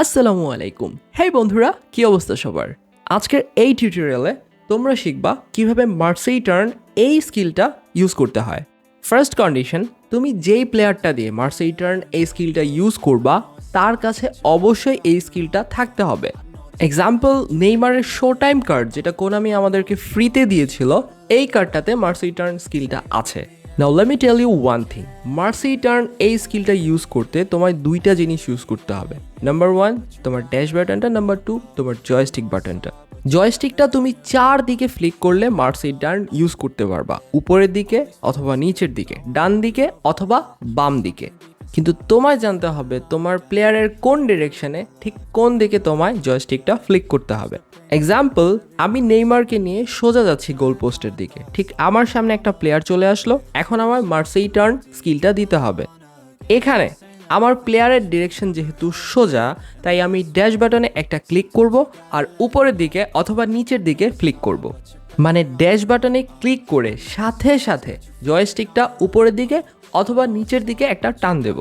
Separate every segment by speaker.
Speaker 1: আসসালামু আলাইকুম। হেই বন্ধুরা, কি অবস্থা সবার? আজকের এই টিউটোরিয়ালে তোমরা শিখবা কীভাবে মার্সেই টার্ন এই স্কিলটা ইউজ করতে হয়। ফার্স্ট কন্ডিশন তুমি যেই প্লেয়ারটা দিয়ে মার্সেই টার্ন এই স্কিলটা ইউজ করবা, তার কাছে অবশ্যই এই স্কিলটা থাকতে হবে। এক্সাম্পল নেইমারের শো টাইম কার্ড যেটা কোনামি আমাদেরকে ফ্রিতে দিয়েছিল, এই কার্ডটাতে মার্সি টার্ন স্কিলটা আছে। Now let me tell you one thing mercy turn এই স্কিলটা ইউজ করতে তোমায় দুইটা জিনিস ইউজ করতে হবে। নাম্বার ওয়ান তোমার ড্যাশ বাটনটা নাম্বার টু তোমার জয়স্টিক বাটনটা জয়স্টিকটা তুমি চার দিকে ফ্লিক করলে মার্সি টার্ন ইউজ করতে পারবা। উপরের দিকে অথবা নিচের দিকে, ডান দিকে অথবা বাম দিকে। কিন্তু তোমায় জানতে হবে তোমার প্লেয়ারের কোন ডিরেকশনে ঠিক কোন দিকে তোমায় জয়স্টিকটা ফ্লিক করতে হবে। এক্সাম্পল আমি নেইমারকে নিয়ে সোজা যাচ্ছি গোল পোস্টের দিকে। ঠিক আমার সামনে একটা প্লেয়ার চলে আসলো, এখন আমার মার্সেই টার্ন স্কিলটা দিতে হবে। এখানে আমার প্লেয়ারের ডিরেকশন যেহেতু সোজা, তাই আমি ড্যাশ বাটনে একটা ক্লিক করব আর উপরের দিকে অথবা নিচের দিকে ফ্লিক করব। মানে ড্যাশ বাটনে ক্লিক করে সাথে সাথে জয়স্টিকটা উপরের দিকে অথবা নিচের দিকে একটা টান দেব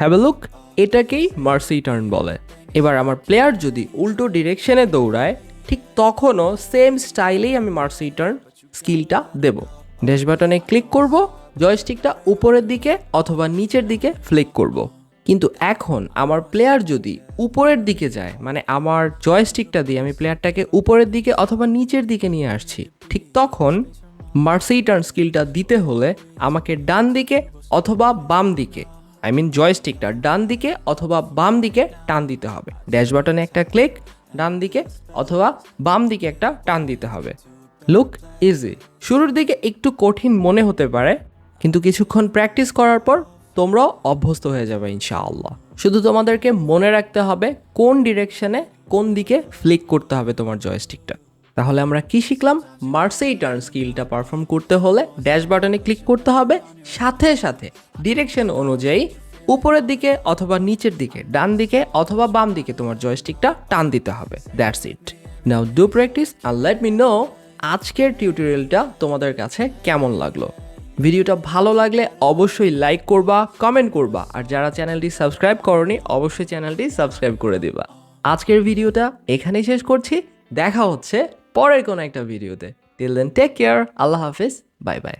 Speaker 1: হ্যাভ লুক এটাকেই মার্সি টার্ন বলে এবার আমার প্লেয়ার যদি উল্টো ডিরেকশনে দৌড়ায়, ঠিক তখনও সেম স্টাইলেই আমি মার্সি টার্ন স্কিলটা দেব ড্যাশ বাটনে ক্লিক করব জয়স্টিকটা উপরের দিকে অথবা নিচের দিকে ফ্লিক করব। কিন্তু এখন আমার প্লেয়ার যদি উপরের দিকে যায় মানে আমার জয়স্টিকটা দিয়ে আমি প্লেয়ারটাকে উপরের দিকে অথবা নিচের দিকে নিয়ে আসছি, ঠিক তখন মার্সি টার্ন স্কিলটা দিতে হলে আমাকে ডান দিকে অথবা বাম দিকে আই মিন জয়স্টিকটা ডান দিকে অথবা বাম দিকে টান দিতে হবে। ড্যাশ বাটনে একটা ক্লিক ডান দিকে অথবা বাম দিকে একটা টান দিতে হবে। লুক ইজি শুরুর দিকে একটু কঠিন মনে হতে পারে, কিন্তু কিছুক্ষণ প্র্যাকটিস করার পর তোমরাও অভ্যস্ত হয়ে যাবে, ইনশাআল্লাহ। শুধু তোমাদেরকে মনে রাখতে হবে কোন ডিরেকশনে কোন দিকে ফ্লিক করতে হবে তোমার জয়স্টিকটা তাহলে আমরা কি শিখলাম? মার্সেই টার্ন স্কিলটা পারফর্ম করতে হলে ড্যাশ বাটনে ক্লিক করতে হবে। সাথে সাথে ডিরেকশন অনুযায়ী উপরের দিকে অথবা নিচের দিকে, ডান দিকে অথবা বাম দিকে তোমার জয়স্টিকটা টান দিতে হবে। That's it now do practice R let me know আজকের টিউটোরিয়ালটা তোমাদের কাছে কেমন লাগল? ভিডিওটা ভালো লাগলে অবশ্যই লাইক করবা কমেন্ট করবা। আর যারা চ্যানেলটি সাবস্ক্রাইব করনি, অবশ্যই চ্যানেলটি সাবস্ক্রাইব করে দিবা। আজকের ভিডিওটা এখানেই শেষ করছি। দেখা হচ্ছে পরের কোনো একটা ভিডিওতে। টিল দেন টেক কেয়ার আল্লাহ হাফিজ। Bye bye